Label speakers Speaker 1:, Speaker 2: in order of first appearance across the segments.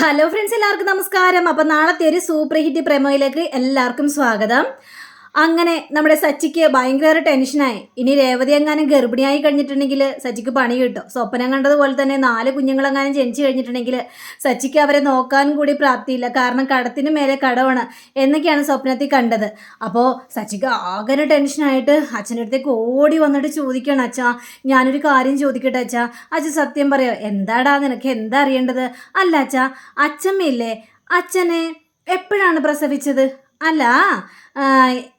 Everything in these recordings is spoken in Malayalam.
Speaker 1: ഹലോ ഫ്രണ്ട്സ് എല്ലാവർക്കും നമസ്കാരം. അപ്പം നാളത്തെ ഒരു സൂപ്പർ ഹിറ്റ് പ്രമോയിലേക്ക് എല്ലാവർക്കും സ്വാഗതം. അങ്ങനെ നമ്മുടെ സച്ചിക്ക് ഭയങ്കര ടെൻഷനായി. ഇനി രേവതി എങ്ങാനും ഗർഭിണിയായി കഴിഞ്ഞിട്ടുണ്ടെങ്കിൽ സച്ചിക്ക് പണി കിട്ടും. സ്വപ്നം കണ്ടതുപോലെ തന്നെ നാല് കുഞ്ഞുങ്ങളെങ്ങാനും ജനിച്ചു കഴിഞ്ഞിട്ടുണ്ടെങ്കിൽ സച്ചിക്ക് അവരെ നോക്കാൻ കൂടി പ്രാപ്തിയില്ല. കാരണം കടത്തിന് മേലെ കടവാണ് എന്നൊക്കെയാണ് സ്വപ്നത്തിൽ കണ്ടത്. അപ്പോൾ സച്ചിക്ക് ആകെ ടെൻഷനായിട്ട് അച്ഛന്റെ അടുത്തേക്ക് ഓടി വന്നിട്ട് ചോദിക്കണം അച്ഛാ ഞാനൊരു കാര്യം ചോദിക്കട്ടെ അച്ഛാ. അച്ഛൻ സത്യം പറയോ? എന്താടാ നിനക്ക്? എന്താ അറിയേണ്ടത്? അല്ല അച്ഛാ അച്ഛമ്മയില്ലേ? അച്ഛനെ എപ്പോഴാണ് പ്രസവിച്ചത്? അല്ല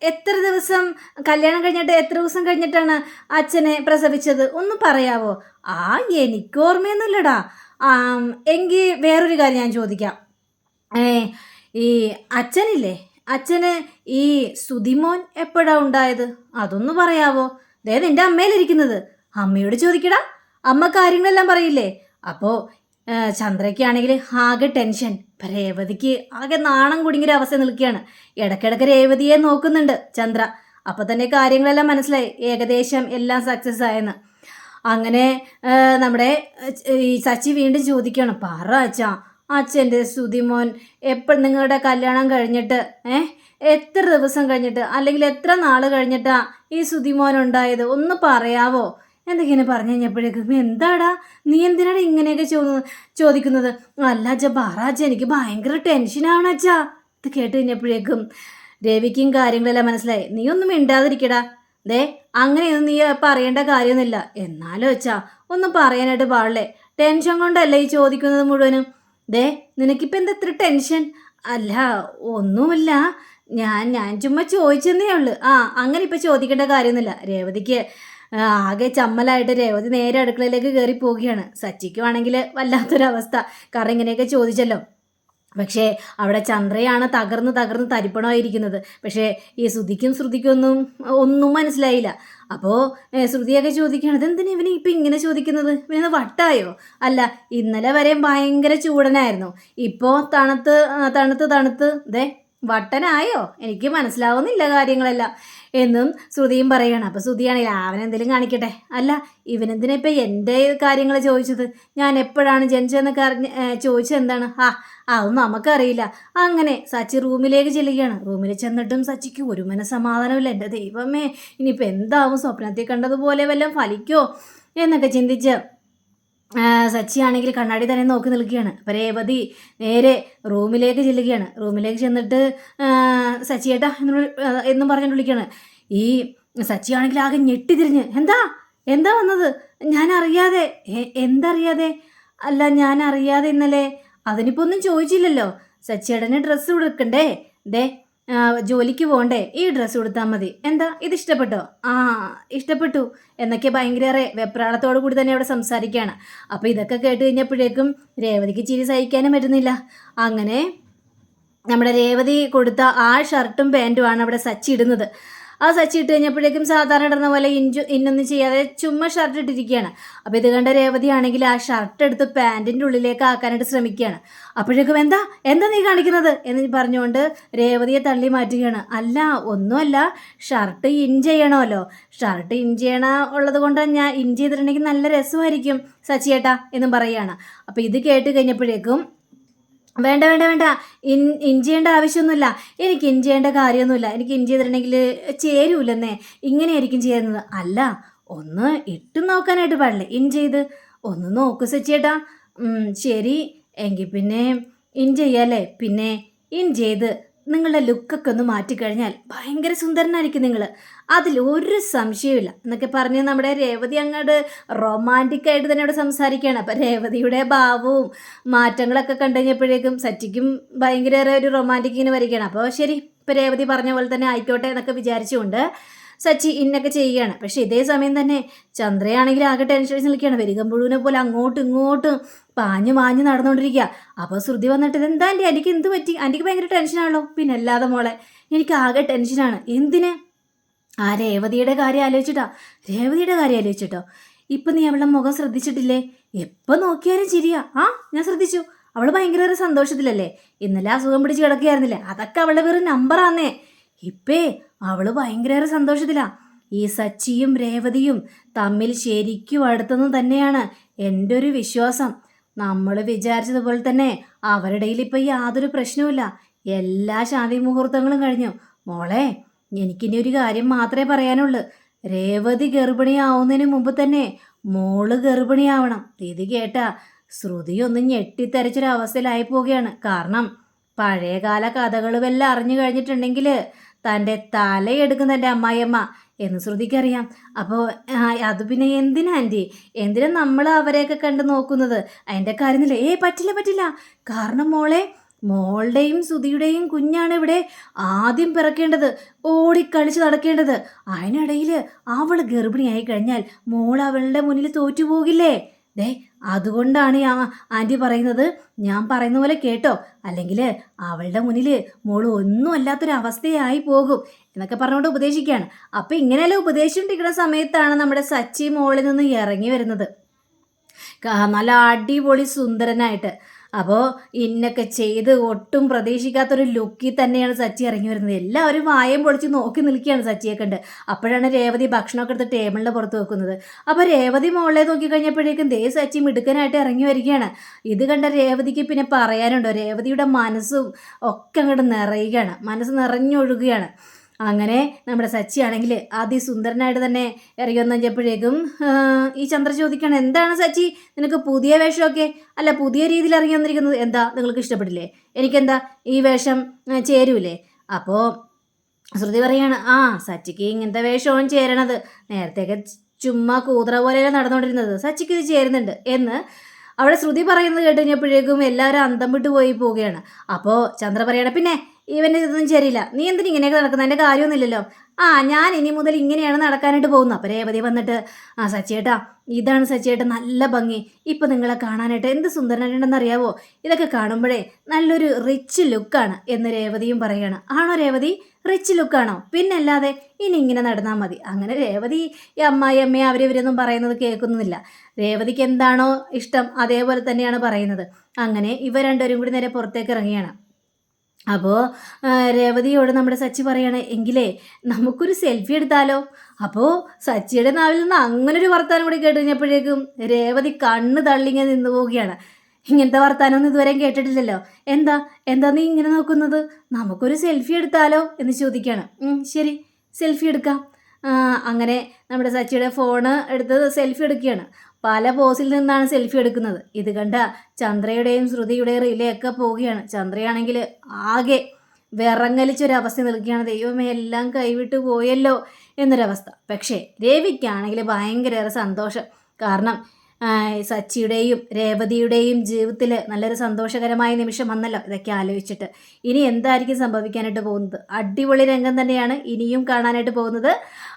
Speaker 1: എത്ര ദിവസം കല്യാണം കഴിഞ്ഞിട്ട് എത്ര ദിവസം കഴിഞ്ഞിട്ടാണ് അച്ഛനെ പ്രസവിച്ചത്? ഒന്ന് പറയാവോ? ആ എനിക്ക് ഓർമ്മയൊന്നുമില്ലടാ എങ്കിൽ വേറൊരു കാര്യം ഞാൻ ചോദിക്കാം. ഏ ഈ അച്ഛനില്ലേ? അച്ഛന് ഈ സുതിമോൻ എപ്പോഴാ ഉണ്ടായത്? അതൊന്ന് പറയാവോ? ദേ നിന്റെ അമ്മയിലിരിക്കുന്നത്. അമ്മയോട് ചോദിക്കടാ. അമ്മ കാര്യങ്ങളെല്ലാം പറയില്ലേ? അപ്പോൾ ചന്ദ്രയ്ക്കാണെങ്കിൽ ആകെ ടെൻഷൻ. ഇപ്പം രേവതിക്ക് ആകെ നാണം കുടുങ്ങിയൊരു അവസ്ഥ നിൽക്കുകയാണ്. ഇടയ്ക്കിടയ്ക്ക് രേവതിയെ നോക്കുന്നുണ്ട് ചന്ദ്ര. അപ്പോൾ തന്നെ കാര്യങ്ങളെല്ലാം മനസ്സിലായി. ഏകദേശം എല്ലാം സക്സസ് ആയെന്ന്. അങ്ങനെ നമ്മുടെ ഈ സച്ചി വീണ്ടും ചോദിക്കണം പറ അച്ഛാ അച്ഛന്റെ സുതിമോൻ എപ്പോൾ നിങ്ങളുടെ കല്യാണം കഴിഞ്ഞിട്ട് ഏഹ് എത്ര ദിവസം കഴിഞ്ഞിട്ട് അല്ലെങ്കിൽ എത്ര നാൾ കഴിഞ്ഞിട്ടാ ഈ സുതിമോൻ ഉണ്ടായത്? ഒന്ന് പറയാവോ? എന്തൊക്കെയാണ് പറഞ്ഞു കഴിഞ്ഞപ്പോഴേക്കും? എന്താടാ? നീ എന്തിനാണ് ഇങ്ങനെയൊക്കെ ചോദിക്കുന്നത്? അല്ല അച്ഛ പറ എനിക്ക് ഭയങ്കര ടെൻഷനാണ് അച്ഛാ. ഇത് കേട്ട് കഴിഞ്ഞപ്പോഴേക്കും രവിക്കും കാര്യങ്ങളെല്ലാം മനസ്സിലായി. നീ ഒന്നും മിണ്ടാതിരിക്കടാ. ദേ അങ്ങനെയൊന്നും നീ പറയേണ്ട കാര്യമൊന്നുമില്ല. എന്നാലും അച്ഛാ ഒന്നും പറയാനായിട്ട് പാടില്ലേ? ടെൻഷൻ കൊണ്ടല്ലേ ഈ ചോദിക്കുന്നത് മുഴുവനും? ദേ നിനക്കിപ്പോൾ എന്താ ഇത്ര ടെൻഷൻ അല്ല ഒന്നുമില്ല. ഞാൻ ഞാൻ ചുമ്മാ ചോദിച്ചെന്നേ ഉള്ളു. ആ അങ്ങനെ ഇപ്പം ചോദിക്കേണ്ട കാര്യമൊന്നുമില്ല. രേവതിക്ക് ആകെ ചമ്മലായിട്ട് രേവതി നേരെ അടുക്കളയിലേക്ക് കയറി പോവുകയാണ്. സച്ചിക്കുവാണെങ്കിൽ വല്ലാത്തൊരവസ്ഥ. കാരണം ഇങ്ങനെയൊക്കെ ചോദിച്ചല്ലോ. പക്ഷേ അവിടെ ചന്ദ്രയാണ് തകർന്ന് തകർന്ന് തരിപ്പണമായിരിക്കുന്നത്. പക്ഷേ ഈ ശ്രുതിക്കും ശ്രുതിക്കും ഒന്നും ഒന്നും മനസ്സിലായില്ല. അപ്പോൾ ശ്രുതിയൊക്കെ ചോദിക്കുകയാണ് ഇതെന്തിനാ ഇവന് ഇപ്പം ഇങ്ങനെ ചോദിക്കുന്നത്? ഇവനെന്ന് വട്ടായോ? അല്ല ഇന്നലെ വരെയും ഭയങ്കര ചൂടനായിരുന്നു. ഇപ്പോൾ തണുത്ത് തണുത്ത് തണുത്ത് ദേ വട്ടനായോ? എനിക്ക് മനസ്സിലാവുന്നില്ല കാര്യങ്ങളെല്ലാം. എന്നും ശ്രുതിയും പറയണം. അപ്പം ശ്രുതിയാണെങ്കിൽ അവനെന്തെങ്കിലും കാണിക്കട്ടെ? അല്ല ഇവനെന്തിനാ ഇപ്പം എന്റെ കാര്യങ്ങൾ ചോദിച്ചത്? ഞാൻ എപ്പോഴാണ് ജനിച്ചതെന്നൊക്കെ അറിഞ്ഞ് ചോദിച്ചത് എന്താണ്? ആ അതൊന്നും നമുക്കറിയില്ല. അങ്ങനെ സച്ചി റൂമിലേക്ക് ചെല്ലുകയാണ്. റൂമിൽ ചെന്നിട്ടും സച്ചിക്ക് ഒരു മനസമാധാനമില്ല എന്റെ ദൈവമേ ഇനിയിപ്പോൾ എന്താവും? സ്വപ്നത്തിൽ കണ്ടതുപോലെ വല്ലതും ഫലിക്കോ? എന്നൊക്കെ ചിന്തിച്ച് ആ, സച്ചിയാണെങ്കിൽ കണ്ണാടി തന്നെ നോക്കി നിൽക്കുകയാണ്. അപ്പോൾ രേവതി നേരെ റൂമിലേക്ക് ചെല്ലുകയാണ്. റൂമിലേക്ക് ചെന്നിട്ട് സച്ചിയേട്ടാ എന്ന് എന്നും പറഞ്ഞുകൊണ്ട് വിളിക്കുകയാണ്. ഈ സച്ചി ആണെങ്കിൽ ആകെ ഞെട്ടിതിരിഞ്ഞ് എന്താ? എന്താ വന്നത്? ഞാൻ അറിയാതെ "എ- എന്തറിയാതെ? അല്ല ഞാൻ അറിയാതെ ഇന്നലെ അതിനിപ്പോൾ ഒന്നും ചോദിച്ചില്ലല്ലോ. സച്ചിയേടനെ ഡ്രസ്സ് കൊടുക്കണ്ടേ ദേ ജോലിക്ക് പോകണ്ടേ ഈ ഡ്രസ്സ് കൊടുത്താൽ മതി. എന്താ? ഇത് ഇഷ്ടപ്പെട്ടോ? ആ ഇഷ്ടപ്പെട്ടു. എന്നൊക്കെ ഭയങ്കര വെപ്രാളത്തോടു കൂടി തന്നെ അവിടെ സംസാരിക്കുകയാണ് അപ്പോൾ ഇതൊക്കെ കേട്ട് കഴിഞ്ഞപ്പോഴേക്കും രേവതിക്ക് ചിരി സഹിക്കാനും പറ്റുന്നില്ല. അങ്ങനെ നമ്മുടെ രേവതി കൊടുത്ത ആ ഷർട്ടും പാന്റുമാണ് അവിടെ സച്ചി ഇടുന്നത് ആ സച്ചി ഇട്ട് കഴിഞ്ഞപ്പോഴേക്കും സാധാരണ ഇടുന്ന പോലെ ഇഞ്ചു ഇന്നൊന്നും ചെയ്യാതെ ചുമ്മാ ഷർട്ട് ഇട്ടിരിക്കുകയാണ്. അപ്പോൾ ഇത് കണ്ട രേവതി ആണെങ്കിൽ ആ ഷർട്ട് എടുത്ത് പാന്റിന്റെ ഉള്ളിലേക്ക് ആക്കാനായിട്ട് ശ്രമിക്കുകയാണ്. അപ്പോഴേക്കും എന്താ? എന്താ നീ കാണിക്കുന്നത്? എന്ന് പറഞ്ഞുകൊണ്ട് രേവതിയെ തള്ളി മാറ്റുകയാണ്. അല്ല ഒന്നുമല്ല. ഷർട്ട് ഇൻ ചെയ്യണമല്ലോ. ഷർട്ട് ഇൻ ചെയ്യണ ഉള്ളത് കൊണ്ട് ഞാൻ ഇൻ ചെയ്തിട്ടുണ്ടെങ്കിൽ നല്ല രസമായിരിക്കും സച്ചിയേട്ടാ എന്നും പറയുകയാണ്. അപ്പോൾ ഇത് കേട്ട് കഴിഞ്ഞപ്പോഴേക്കും വേണ്ട വേണ്ട വേണ്ട. ഇൻ ഇഞ്ചിയേണ്ട ആവശ്യമൊന്നുമില്ല. എനിക്ക് ഇഞ്ചിയേണ്ട കാര്യമൊന്നുമില്ല. എനിക്ക് ഇഞ്ചി ചെയ്തിട്ടുണ്ടെങ്കിൽ ചേരൂലെന്നേ. ഇങ്ങനെയായിരിക്കും ചെയ്യുന്നത്. അല്ല ഒന്ന് ഇട്ട് നോക്കാനായിട്ട് പാടില്ല? ഇൻ ചെയ്ത് ഒന്ന് നോക്കൂ സച്ചിയേട്ടാ. ശരി. എങ്കിൽ പിന്നെ ഇൻ ചെയ്യാല്ലേ പിന്നെ ഇൻ ചെയ്ത് നിങ്ങളുടെ ലുക്കൊക്കെ ഒന്ന് മാറ്റിക്കഴിഞ്ഞാൽ ഭയങ്കര സുന്ദരനായിരിക്കും നിങ്ങൾ അതിൽ ഒരു സംശയമില്ല എന്നൊക്കെ പറഞ്ഞ് നമ്മുടെ രേവതി അങ്ങോട്ട് റൊമാന്റിക് ആയിട്ട് തന്നെ അവിടെ സംസാരിക്കുകയാണ്. അപ്പം രേവതിയുടെ ഭാവവും മാറ്റങ്ങളൊക്കെ കണ്ടു കഴിഞ്ഞപ്പോഴേക്കും സച്ചിക്കും ഭയങ്കര ഒരു റൊമാന്റിക് ഇങ്ങനെ വരികയാണ്. അപ്പോൾ ശരി ഇപ്പം രേവതി പറഞ്ഞ പോലെ തന്നെ ആയിക്കോട്ടെ എന്നൊക്കെ വിചാരിച്ചുകൊണ്ട് സച്ചി ഇന്നൊക്കെ ചെയ്യുകയാണ് പക്ഷേ ഇതേ സമയം തന്നെ ചന്ദ്രയാണെങ്കിൽ ആകെ ടെൻഷൻ നിൽക്കുകയാണ്. വരികമ്പുഴുവിനെ പോലെ അങ്ങോട്ടും ഇങ്ങോട്ടും പാഞ്ഞു മാഞ്ഞു നടന്നുകൊണ്ടിരിക്കുക. അപ്പോൾ ശ്രുതി വന്നിട്ട് എന്താ ആന്റി? എനിക്ക് എന്ത് പറ്റി? എനിക്ക് ഭയങ്കര ടെൻഷനാണല്ലോ പിന്നെ അല്ലാതെ മോളെ എനിക്ക് ആകെ ടെൻഷനാണ് എന്തിന്? ആ രേവതിയുടെ കാര്യം ആലോചിച്ചിട്ടാ? രേവതിയുടെ കാര്യം ആലോചിച്ചിട്ടോ? ഇപ്പം നീ അവളുടെ മുഖം ശ്രദ്ധിച്ചിട്ടില്ലേ? എപ്പോൾ നോക്കിയാലും ചിരിയാ. ആ ഞാൻ ശ്രദ്ധിച്ചു. അവൾ ഭയങ്കര സന്തോഷത്തിലല്ലേ? ഇന്നലെ അസുഖം പിടിച്ച് കിടക്കുകയായിരുന്നില്ലേ? അതൊക്കെ അവളുടെ വെറും നമ്പറാന്നേ ഇപ്പേ അവൾ ഭയങ്കര സന്തോഷത്തിലാ. ഈ സച്ചിയും രേവതിയും തമ്മിൽ ശരിക്കും അടുത്തെന്ന് തന്നെയാണ് എന്റെ ഒരു വിശ്വാസം. നമ്മൾ വിചാരിച്ചതുപോലെ തന്നെ അവരുടെ ഇപ്പം യാതൊരു പ്രശ്നവുമില്ല. എല്ലാ ശാന്തി മുഹൂർത്തങ്ങളും കഴിഞ്ഞു. മോളെ എനിക്കിനി ഒരു കാര്യം മാത്രമേ പറയാനുള്ളൂ. രേവതി ഗർഭിണിയാവുന്നതിന് മുമ്പ് തന്നെ മോൾ ഗർഭിണിയാവണം. ഇത് കേട്ടാ ശ്രുതി ഒന്ന് ഞെട്ടിത്തരച്ചൊരവസ്ഥയിലായി പോവുകയാണ്. കാരണം പഴയകാല കഥകളുമെല്ലാം അറിഞ്ഞു കഴിഞ്ഞിട്ടുണ്ടെങ്കിൽ തന്റെ തലയെടുക്കുന്ന എന്റെ അമ്മായിയമ്മ എന്ന് ശ്രുതിക്കറിയാം. അപ്പോൾ അത് പിന്നെ എന്തിനാ ആന്റി? എന്തിനാ നമ്മൾ അവരെയൊക്കെ കണ്ട് നോക്കുന്നത്? അതിന്റെ കാര്യമില്ല ഏ പറ്റില്ല പറ്റില്ല. കാരണം മോളെ മോളുടെയും സുധിയുടെയും കുഞ്ഞാണ് ഇവിടെ ആദ്യം പിറക്കേണ്ടത് ഓടിക്കളിച്ച് നടക്കേണ്ടത്. അതിനിടയിൽ അവൾ ഗർഭിണിയായി കഴിഞ്ഞാൽ മോൾ അവളുടെ മുന്നിൽ തോറ്റുപോകില്ലേ? ദേ അതുകൊണ്ടാണ് ആ ആന്റി പറയുന്നത്. ഞാൻ പറയുന്ന പോലെ കേട്ടോ. അല്ലെങ്കിൽ അവളുടെ മുന്നിൽ മോൾ ഒന്നും അല്ലാത്തൊരു അവസ്ഥയായി പോകും എന്നൊക്കെ പറഞ്ഞുകൊണ്ട് ഉപദേശിക്കുകയാണ്. അപ്പം ഇങ്ങനെയല്ല ഉപദേശിച്ചുകൊണ്ടിരിക്കുന്ന സമയത്താണ് നമ്മുടെ സച്ചി മോളിൽ നിന്ന് ഇറങ്ങി വരുന്നത്. നല്ല അടിപൊളി സുന്ദരനായിട്ട്. അപ്പോൾ ഇന്നൊക്കെ ചെയ്ത് ഒട്ടും പ്രതീക്ഷിക്കാത്തൊരു ലുക്കിൽ തന്നെയാണ് സച്ചി ഇറങ്ങി വരുന്നത്. എല്ലാവരും വായം പൊളിച്ച് നോക്കി നിൽക്കുകയാണ് സച്ചിയെ കണ്ട് അപ്പോഴാണ് രേവതി ഭക്ഷണമൊക്കെ എടുത്ത് ടേബിളിന്റെ പുറത്ത് വെക്കുന്നത്. അപ്പോൾ രേവതി മോളെ നോക്കി കഴിഞ്ഞപ്പോഴേക്കും ദേ സച്ചി മിടുക്കനായിട്ട് ഇറങ്ങി വരികയാണ്. ഇത് കണ്ട രേവതിക്ക് പിന്നെ പറയാനുണ്ടോ? രേവതിയുടെ മനസ്സും ഒക്കെ അങ്ങോട്ട് നിറയുകയാണ്. മനസ്സ് നിറഞ്ഞൊഴുകുകയാണ്. അങ്ങനെ നമ്മുടെ സച്ചി ആണെങ്കിൽ അതിസുന്ദരനായിട്ട് തന്നെ ഇറങ്ങി വന്നപ്പോഴേക്കും ഈ ചന്ദ്ര എന്താണ് സച്ചി? നിനക്ക് പുതിയ വേഷമൊക്കെ അല്ല പുതിയ രീതിയിൽ ഇറങ്ങി വന്നിരിക്കുന്നത് എന്താ? നിങ്ങൾക്ക് ഇഷ്ടപ്പെട്ടില്ലേ? എനിക്കെന്താ ഈ വേഷം ചേരൂലേ? അപ്പോൾ ശ്രുതി പറയാണ് ആ സച്ചിക്ക് ഇങ്ങനത്തെ വേഷമാണ് ചേരണത്. നേരത്തെയൊക്കെ ചുമ്മാ കൂതറ പോലെയാണ് നടന്നുകൊണ്ടിരുന്നത്. സച്ചിക്ക് ഇത് ചേരുന്നുണ്ട്. എന്ന് അവിടെ ശ്രുതി പറയുന്നത് കേട്ട് കഴിഞ്ഞപ്പോഴേക്കും എല്ലാവരും അന്തം വിട്ട് പോയി പോവുകയാണ്. അപ്പോൾ ചന്ദ്ര പറയണ പിന്നെ ഇവന്റെ ഇതൊന്നും ശരിയില്ല. നീ എന്തിനു ഇങ്ങനെയൊക്കെ നടക്കുന്നത് എന്റെ കാര്യമൊന്നുമില്ലല്ലോ. ആ ഞാൻ ഇനി മുതൽ ഇങ്ങനെയാണ് നടക്കാനായിട്ട് പോകുന്നത്. അപ്പോൾ രേവതി വന്നിട്ട് ആ സച്ചിയേട്ടാ ഇതാണ് സച്ചിയേട്ട നല്ല ഭംഗി. ഇപ്പം നിങ്ങളെ കാണാനായിട്ട് എന്ത് സുന്ദരനായിട്ടുണ്ടെന്ന് അറിയാവോ ഇതൊക്കെ കാണുമ്പോഴേ നല്ലൊരു റിച്ച് ലുക്കാണ് എന്ന് രേവതിയും പറയുകയാണ്. ആണോ രേവതി? റിച്ച് ലുക്കാണോ പിന്നെ അല്ലാതെ ഇനി ഇങ്ങനെ നടന്നാൽ മതി. അങ്ങനെ രേവതി ഈ അമ്മായി അമ്മയെ അവരിവരൊന്നും പറയുന്നത് കേൾക്കുന്നില്ല. രേവതിക്ക് എന്താണോ ഇഷ്ടം അതേപോലെ തന്നെയാണ് പറയുന്നത്. അങ്ങനെ ഇവ രണ്ടുപേരും കൂടി നേരെ പുറത്തേക്ക് ഇറങ്ങിയാണ് അപ്പോൾ രേവതിയോട് നമ്മുടെ സച്ചി പറയാണ് എങ്കിലേ നമുക്കൊരു സെൽഫി എടുത്താലോ? അപ്പോൾ സച്ചിയുടെ നാവിൽ നിന്ന് ഒരു വർത്താനം കൂടി കേട്ട് കഴിഞ്ഞപ്പോഴേക്കും രേവതി കണ്ണ് തള്ളിങ്ങനെ നിന്നു പോവുകയാണ്. ഇങ്ങനത്തെ വർത്താനമൊന്നും ഇതുവരെയും കേട്ടിട്ടില്ലല്ലോ. എന്താ എന്താ നീ ഇങ്ങനെ നോക്കുന്നത്? നമുക്കൊരു സെൽഫി എടുത്താലോ എന്ന് ചോദിക്കുകയാണ്. "ഉം, ശരി സെൽഫി എടുക്കാം. അങ്ങനെ നമ്മുടെ സച്ചിയുടെ ഫോണ് എടുത്ത് സെൽഫി എടുക്കുകയാണ്. പല പോസിൽ നിന്നാണ് സെൽഫി എടുക്കുന്നത്. ഇത് കണ്ട ചന്ദ്രയുടെയും ശ്രുതിയുടെയും റിലയൊക്കെ പോവുകയാണ്. ചന്ദ്രയാണെങ്കിൽ ആകെ വിറങ്ങലിച്ചൊരവസ്ഥ നിൽക്കുകയാണ്. ദൈവമേ എല്ലാം കൈവിട്ട് പോയല്ലോ എന്നൊരവസ്ഥ. പക്ഷേ രവിക്കാണെങ്കിൽ ഭയങ്കരേറെ സന്തോഷം. കാരണം സച്ചിയുടെയും രേവതിയുടെയും ജീവിതത്തിൽ നല്ലൊരു സന്തോഷകരമായ നിമിഷം വന്നല്ലോ ഇതൊക്കെ ആലോചിച്ചിട്ട്. ഇനി എന്തായിരിക്കും സംഭവിക്കാനായിട്ട് പോകുന്നത്? അടിപൊളി രംഗം തന്നെയാണ് ഇനിയും കാണാനായിട്ട് പോകുന്നത്.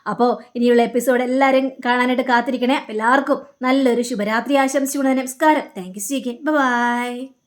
Speaker 1: അപ്പോൾ ഇനിയുള്ള എപ്പിസോഡ് എല്ലാവരും കാണാനായിട്ട് കാത്തിരിക്കണേ. എല്ലാവർക്കും നല്ലൊരു ശുഭരാത്രി ആശംസിച്ചുകൊണ്ട് നമസ്കാരം. Thank you C by